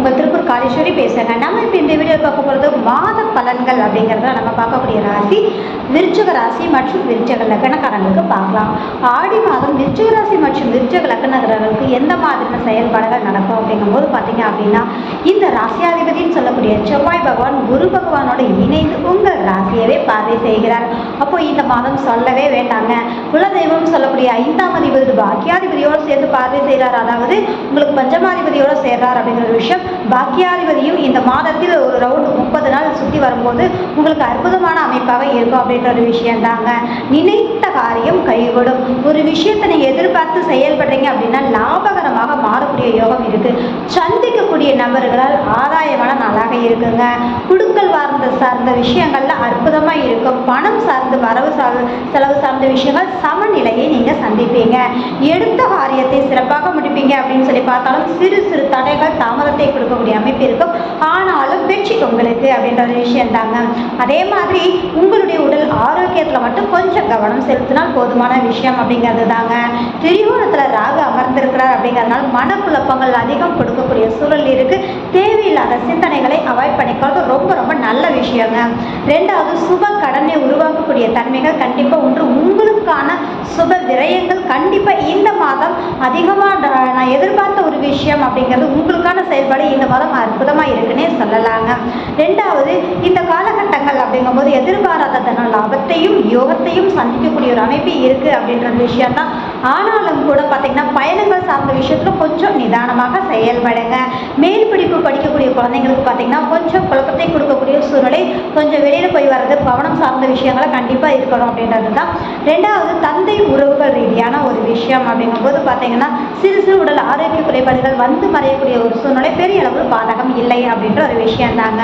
உங்கள் திருப்பூர் காலேஸ்வரி பேசுகிறேங்க நம்ம இப்போ இந்த வீடியோ பார்க்க போகிறது மாத பலன்கள் அப்படிங்கிறத நம்ம பார்க்கக்கூடிய ராசி விருச்சக ராசி மற்றும் விருச்சக லக்கணக்காரங்களுக்கு பார்க்கலாம். ஆடி மாதம் விருச்சக ராசி மற்றும் விருச்சக லக்கணக்காரர்களுக்கு எந்த மாதிரியான செயல்பாடுகள் நடக்கும் அப்படிங்கும்போது பார்த்தீங்க அப்படின்னா இந்த ராசியாதிபதினு சொல்லக்கூடிய செவ்வாய் பகவான் குரு பகவானோட இணைந்து உங்கள் ராசியவே பார்வை செய்கிறார். அப்போ இந்த மாதம் சொல்லவே வேண்டாங்க. குலதெய்வம் சொல்லக்கூடிய ஐந்தாம் அதிபதி பாக்கியாதிபதியோடு சேர்ந்து பார்வை செய்கிறார். அதாவது உங்களுக்கு பஞ்சமாதிபதியோடு சேர்றார் அப்படிங்கிற விஷயம் பாக்கியாதிபதியும் இந்த மாதத்தில் ஒரு ரவுண்ட் முப்பது நாள் சுற்றி வரும்போது உங்களுக்கு அற்புதமான அமைப்பாக இருக்கும் அப்படின்ற ஒரு விஷயம் தாங்க. நினைத்த காரியம் கைவிடும். ஒரு விஷயத்தை நீங்கள் எதிர்பார்த்து செயல்படுறீங்க அப்படின்னா லாபகரமாக மாறக்கூடிய யோகம் இருக்கு. சந்திக்கக்கூடிய நபர்களால் ஆதாயமான நாளாக இருக்குங்க. குடுக்கல் வார்ந்த சார்ந்த விஷயங்கள்ல அற்புதமா இருக்கும். பணம் சார்ந்து வரவு சார் செலவு சார்ந்த விஷயங்கள் சமநிலையை நீங்க சந்திப்பீங்க. எடுத்த காரியத்தை சிறப்பாக முடிப்பீங்க அப்படின்னு சொல்லி பார்த்தாலும் சிறு சிறு தடைகள் தாமதத்தை கொடுக்கக்கூடிய அமைப்பு இருக்கும். ஆனாலும் வெற்றி உங்களுக்கு அப்படின்ற ஒரு விஷயம் தாங்க. அதே மாதிரி உங்களுடைய உடல் ஆரோக்கியத்தில் மட்டும் கொஞ்சம் கவனம் செலுத்தினால் போதுமான விஷயம் அப்படிங்கிறது தாங்க. திரிகோணத்தில் ராகு அமர்ந்திருக்கிறார் அப்படிங்கிறதுனால மனக்குழப்பங்கள் அதிகம் கொடுக்கக்கூடிய சூழல் இருக்குது தேவையில்லாத சிந்தனைகளை அவாய்ட் பண்ணிக்கிறது ரொம்ப ரொம்ப நல்ல விஷயங்க. ரெண்டாவது சுப கடனை உருவாக்கக்கூடிய தன்மைகள் கண்டிப்பாக ஒன்று உங்களுக்கான சுப விரயங்கள் கண்டிப்பாக இந்த மாதம் அதிகமாக நான் எதிர்பார்த்து விஷயம் அப்படிங்கிறது உங்களுக்கான செயல்பாடு இந்த மாதம் அற்புதமாக இருக்குன்னே சொல்லலாங்க. ரெண்டாவது இந்த காலகட்டங்கள் அப்படிங்கும்போது எதிர்பாராத தன லாபத்தையும் யோகத்தையும் சந்திக்கக்கூடிய ஒரு அமைப்பு இருக்குது அப்படின்ற விஷயம் தான் ஆனாலும் கூட பார்த்திங்கன்னா பயணங்கள் சார்ந்த விஷயத்தில் கொஞ்சம் நிதானமாக செயல்படுங்க. மேல் படிப்பு படிக்கக்கூடிய குழந்தைங்களுக்கு பார்த்திங்கன்னா கொஞ்சம் குழப்பத்தை கொடுக்கக்கூடிய சூழ்நிலை கொஞ்சம் வெளியில் போய் வர்றது கவனம் சார்ந்த விஷயங்களை கண்டிப்பாக இருக்கணும் அப்படின்றது தான் ரெண்டாவது தந்தை உறவுகள் ரீதியான ஒரு விஷயம் அப்படிங்கும்போது பார்த்தீங்கன்னா சிறு சிறு உடல் ஆரோக்கிய குறைபாடு அவர்கள் வந்து மறையக்கூடிய ஒரு சூழ்நிலை பெரிய அளவில் பாதகம் இல்லை அப்படின்ற ஒரு விஷயம் தாங்க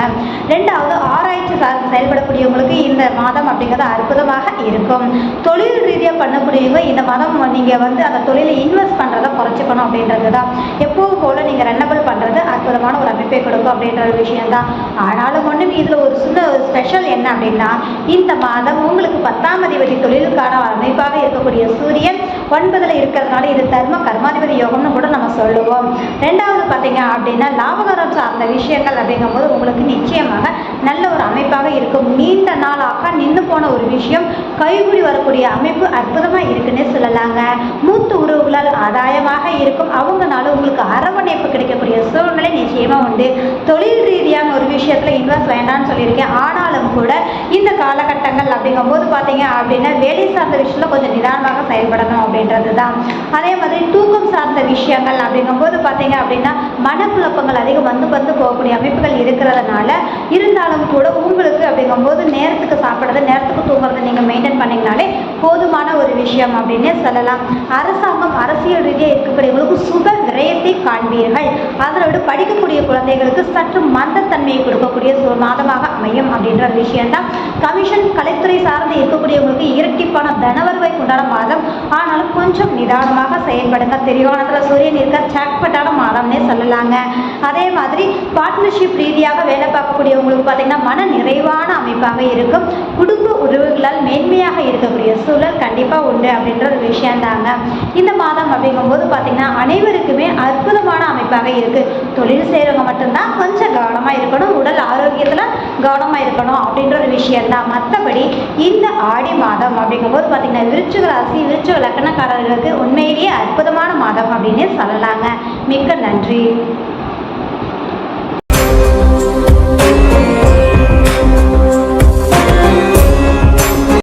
ரெண்டாவது ஆராய்ச்சி சார்ந்து செயல்படக்கூடியவங்களுக்கு இந்த மாதம் அப்படிங்கிறது அற்புதமாக இருக்கும். தொழில் ரீதியாக பண்ணக்கூடியவங்க இந்த மாதம் நீங்கள் வந்து அந்த தொழிலை இன்வெஸ்ட் பண்ணுறதை குறைச்சிக்கணும் அப்படின்றது தான் எப்போவும் போல் நீங்கள் ரெண்டபிள் பண்ணுறது அற்புதமான ஒரு அமைப்பை கொடுக்கும் அப்படின்ற ஒரு விஷயம் தான் ஆனாலும் ஒன்றும் இதில் ஒரு சின்ன ஒரு ஸ்பெஷல் என்ன அப்படின்னா இந்த மாதம் உங்களுக்கு பத்தாம் அதிபதி தொழிலுக்கான அமைப்பாக இருக்கக்கூடிய சூரியன் ஒன்பதில் இருக்கிறதுனால இது தர்ம கர்மாதிபதி யோகம்னு கூட நம்ம சொல்லுவோம். ரெண்டாவது பார்த்தீங்க அப்படின்னா லாபகரம் சார்ந்த விஷயங்கள் அப்படிங்கும்போது உங்களுக்கு நிச்சயமாக நல்ல ஒரு அமைப்பாக இருக்கும். நீண்ட நாளாக நின்று போன ஒரு விஷயம் கைகூடி வரக்கூடிய அமைப்பு அற்புதமாக இருக்குன்னே சொல்லலாங்க. ஆதாயமாக இருக்கும். அவங்கனால உங்களுக்கு அரவணைப்பு கிடைக்கக்கூடிய சூழ்நிலை நிச்சயமாக உண்டு. தொழில் ரீதியான ஒரு விஷயத்தில் இன்வெஸ்ட் வேண்டாம்னு சொல்லியிருக்கேன். ஆனாலும் கூட இந்த காலகட்டங்கள் அப்படிங்கும்போது பார்த்தீங்க அப்படின்னா வேலை சார்ந்த விஷயத்தில் கொஞ்சம் நிதானமாக செயல்படணும் அப்படின்றது தான் அதே மாதிரி தூக்கம் சார்ந்த விஷயங்கள் அப்படிங்கும்போது பார்த்தீங்க அப்படின்னா மனக்குழப்பங்கள் அதிகம் வந்து வந்து போகக்கூடிய அமைப்புகள் இருக்கிறதுனால இருந்தாலும் கூட உங்களுக்கு அப்படிங்கும்போது நேரத்துக்கு சாப்பிட்றது நேரத்துக்கு நீங்கள் மெயின்டைன் பண்ணிங்கனாலே போதுமான ஒரு விஷயம் அப்படின்னே சொல்லலாம். அரசாங்கம் அரசியல் ரீதியாக இருக்கக்கூடியவங்களுக்கு சுப விரயத்தை காண்பீர்கள். அதனோடு படிக்கக்கூடிய குழந்தைகளுக்கு சற்று மந்தத்தன்மையை கொடுக்கக்கூடிய ஒரு மாதமாக அமையும் அப்படின்ற விஷயம்தான். கமிஷன் கலைத்துறை சார்ந்து இருக்கக்கூடியவங்களுக்கு இரட்டிப்பான தனவருவை உண்டான மாதம். ஆனாலும் கொஞ்சம் நிதானமாக செயல்படுங்க. திரிகோணத்தில் சூரியன் இருக்க? சாக்பட்டான மாதம்னே சொல்லலாங்க. அதே மாதிரி பார்ட்னர்ஷிப் ரீதியாக வேலை பார்க்கக்கூடியவங்களுக்கு பார்த்தீங்கன்னா மன நிறைவான அமைப்பாக இருக்கும். குடும்ப இருக்கக்கூடிய சூழல் கண்டிப்பாக உண்டு அப்படின்ற ஒரு விஷயந்தாங்க இந்த மாதம் அப்படிங்கும்போது பார்த்தீங்கன்னா அனைவருக்குமே அற்புதமான அமைப்பாக இருக்குது தொழில் செய்கிறவங்க மட்டும்தான் கொஞ்சம் கவனமாக இருக்கணும் உடல் ஆரோக்கியத்தில் கவனமாக இருக்கணும் அப்படின்ற ஒரு விஷயந்தான் மற்றபடி இந்த ஆடி மாதம் அப்படிங்கும்போது பார்த்தீங்கன்னா விருச்சிக ராசி விருச்சிக லக்கணக்காரர்களுக்கு உண்மையிலேயே அற்புதமான மாதம் அப்படின்னு சொல்லலாங்க. மிக்க நன்றி.